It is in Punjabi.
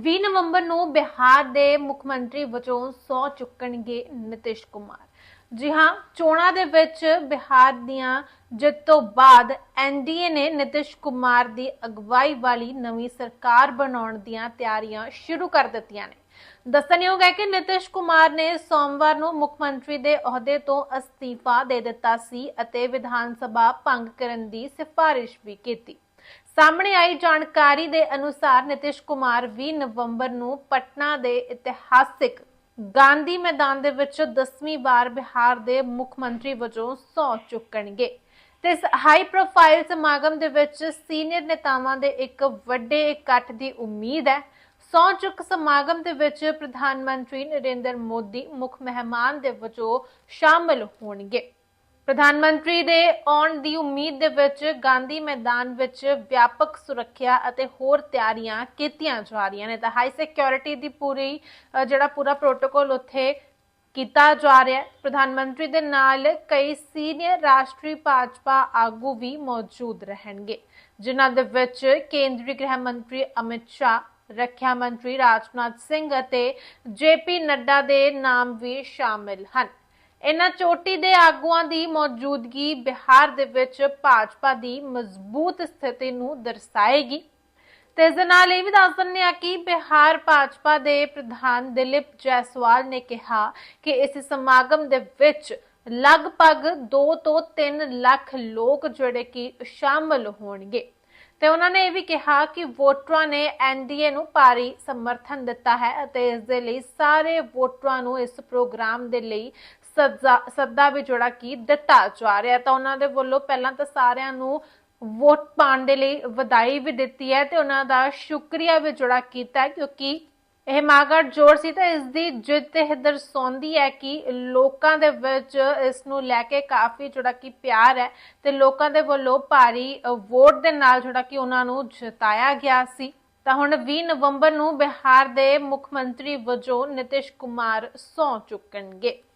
20 ਨਵੰਬਰ ਨੂੰ ਬਿਹਾਰ ਦੇ ਮੁੱਖ ਮੰਤਰੀ ਵਜੋਂ ਸਹੁੰ ਚੁੱਕਣਗੇ ਨਿਤਿਸ਼ ਕੁਮਾਰ। ਜੀ ਹਾਂ, ਚੋਣਾਂ ਦੇ ਵਿੱਚ ਬਿਹਾਰ ਦੀਆਂ ਜਿੱਤ ਤੋਂ ਬਾਅਦ ਐਨਡੀਏ ਨੇ ਨਿਤਿਸ਼ ਕੁਮਾਰ ਦੀ ਅਗਵਾਈ ਵਾਲੀ ਨਵੀਂ ਸਰਕਾਰ ਬਣਾਉਣ ਦੀਆਂ ਤਿਆਰੀਆਂ ਸ਼ੁਰੂ ਕਰ ਦਿੱਤੀਆਂ ਨੇ। ਦੱਸਣਯੋਗ ਹੈ ਕਿ ਨਿਤਿਸ਼ ਕੁਮਾਰ ਨੇ ਸੋਮਵਾਰ ਨੂੰ ਮੁੱਖ ਮੰਤਰੀ ਦੇ ਅਹੁਦੇ ਤੋਂ ਅਸਤੀਫਾ ਦੇ ਦਿੱਤਾ ਸੀ ਅਤੇ ਵਿਧਾਨ ਸਭਾ ਭੰਗ ਕਰਨ ਦੀ ਸਿਫਾਰਿਸ਼ ਵੀ ਕੀਤੀ। ਸਾਹਮਣੇ ਆਈ ਜਾਣਕਾਰੀ ਦੇ ਅਨੁਸਾਰ ਨਿਤਿਸ਼ ਕੁਮਾਰ 20 ਨਵੰਬਰ ਨੂੰ ਪਟਨਾ ਦੇ ਇਤਿਹਾਸਿਕ ਗਾਂਧੀ ਮੈਦਾਨ ਦੇ ਵਿੱਚ 10ਵੀਂ ਵਾਰ ਬਿਹਾਰ ਦੇ ਮੁੱਖ ਮੰਤਰੀ ਵਜੋਂ ਸਹੁੰ ਚੁੱਕਣਗੇ। ਤੇ ਇਸ ਹਾਈ ਪ੍ਰੋਫਾਈਲ ਸਮਾਗਮ ਦੇ ਵਿੱਚ ਸੀਨੀਅਰ ਨੇਤਾਵਾਂ ਦੇ ਇੱਕ ਵੱਡੇ ਇਕੱਠ ਦੀ ਉਮੀਦ ਹੈ। ਸਹੁੰ ਚੁੱਕ ਸਮਾਗਮ ਦੇ ਵਿੱਚ ਪ੍ਰਧਾਨ ਮੰਤਰੀ ਨਰਿੰਦਰ ਮੋਦੀ ਮੁੱਖ ਮਹਿਮਾਨ ਦੇ ਵਜੋਂ ਸ਼ਾਮਲ ਹੋਣਗੇ। ਪ੍ਰਧਾਨ ਮੰਤਰੀ ਦੇ ਆਉਣ ਦੀ ਉਮੀਦ ਦੇ ਵਿੱਚ ਗਾਂਧੀ ਮੈਦਾਨ ਵਿੱਚ ਵਿਆਪਕ ਸੁਰੱਖਿਆ ਅਤੇ ਹੋਰ ਤਿਆਰੀਆਂ ਕੀਤੀਆਂ ਜਾ ਰਹੀਆਂ ਨੇ। ਤਾਂ ਹਾਈ ਸਿਕਿਉਰਿਟੀ ਦੀ ਪੂਰੀ ਜਿਹੜਾ ਪੂਰਾ ਪ੍ਰੋਟੋਕਾਲ ਉੱਥੇ ਕੀਤਾ ਜਾ ਰਿਹਾ ਹੈ। ਪ੍ਰਧਾਨ ਮੰਤਰੀ ਦੇ ਨਾਲ ਕਈ ਸੀਨੀਅਰ ਰਾਸ਼ਟਰੀ ਭਾਜਪਾ ਆਗੂ ਵੀ ਮੌਜੂਦ ਰਹਿਣਗੇ, ਜਿਨ੍ਹਾਂ ਦੇ ਵਿੱਚ ਕੇਂਦਰੀ ਗ੍ਰਹਿ ਮੰਤਰੀ ਅਮਿਤ ਸ਼ਾਹ, ਰੱਖਿਆ ਮੰਤਰੀ ਰਾਜਨਾਥ ਸਿੰਘ ਅਤੇ ਜੇਪੀ ਨੱਡਾ ਦੇ ਨਾਮ ਵੀ ਸ਼ਾਮਿਲ ਹਨ। ਇਨ੍ਹਾਂ ਚੋਟੀ ਦੇ ਆਗੂਆਂ ਦੀ ਮੌਜੂਦਗੀ ਬਿਹਾਰ ਦੇ ਵਿੱਚ ਭਾਜਪਾ ਦੀ ਮਜ਼ਬੂਤ ਸਥਿਤੀ ਨੂੰ ਦਰਸਾਏਗੀ। ਤੇ ਇਸ ਦੇ ਨਾਲ ਇਹ ਵੀ ਦੱਸ ਦਿੰਦੇ ਆ ਕਿ ਬਿਹਾਰ ਭਾਜਪਾ ਦੇ ਪ੍ਰਧਾਨ ਦਿਲੀਪ ਜੈਸਵਾਲ ਨੇ ਕਿਹਾ ਕਿ ਇਸ ਸਮਾਗਮ ਦੇ ਵਿੱਚ ਲਗਭਗ 2 ਤੋਂ 3 ਲੱਖ ਲੋਕ ਜਿਹੜੇ ਕਿ ਸ਼ਾਮਲ ਹੋਣਗੇ। ਤੇ ਉਹਨਾਂ ਨੇ ਇਹ ਵੀ ਕਿਹਾ ਕਿ ਵੋਟਰਾਂ ਨੇ ਐਨਡੀਏ ਨੂੰ ਭਾਰੀ ਸਮਰਥਨ ਦਿੱਤਾ ਹੈ ਅਤੇ ਇਸ ਦੇ ਲਈ ਸਾਰੇ ਵੋਟਰਾਂ ਨੂੰ ਇਸ ਪ੍ਰੋਗਰਾਮ ਦੇ ਲਈ ਸੱਦਾ ਸੱਦਾ ਵੀ ਜਿਹੜਾ ਕਿ ਦਿੱਤਾ ਜਾ ਰਿਹਾ ਤਾਂ ਉਹਨਾਂ ਦੇ ਵੱਲੋਂ ਪਹਿਲਾਂ ਤਾਂ ਸਾਰਿਆਂ ਨੂੰ ਵੋਟ ਪਾਉਣ ਦੇ ਲਈ ਵਧਾਈ ਵੀ ਦਿੱਤੀ ਹੈ ਤੇ ਉਹਨਾਂ ਦਾ ਸ਼ੁਕਰੀਆ ਵੀ ਜਿਹੜਾ ਕੀਤਾ ਕਿਉਂਕਿ ਇਹ ਮਾਗੜ ਜੋੜ ਸੀ ਤਾਂ ਇਸ ਦੀ ਜਿੱਤ ਇਹ ਦਰਸਾਉਂਦੀ ਹੈ ਕਿ ਲੋਕਾਂ ਦੇ ਵਿੱਚ ਇਸ ਨੂੰ ਲੈ ਕੇ ਕਾਫੀ ਜਿਹੜਾ ਕਿ ਪਿਆਰ ਹੈ ਤੇ ਲੋਕਾਂ ਦੇ ਵੱਲੋਂ ਭਾਰੀ ਵੋਟ ਦੇ ਨਾਲ ਜਿਹੜਾ ਕਿ ਉਹਨਾਂ ਨੂੰ ਜਿਤਾਇਆ ਗਿਆ ਸੀ। ਤਾਂ ਹੁਣ 20 ਨਵੰਬਰ ਨੂੰ ਬਿਹਾਰ ਦੇ ਮੁੱਖ ਮੰਤਰੀ ਵਜੋਂ ਨਿਤਿਸ਼ ਕੁਮਾਰ ਸਹੁੰ ਚੁੱਕਣਗੇ।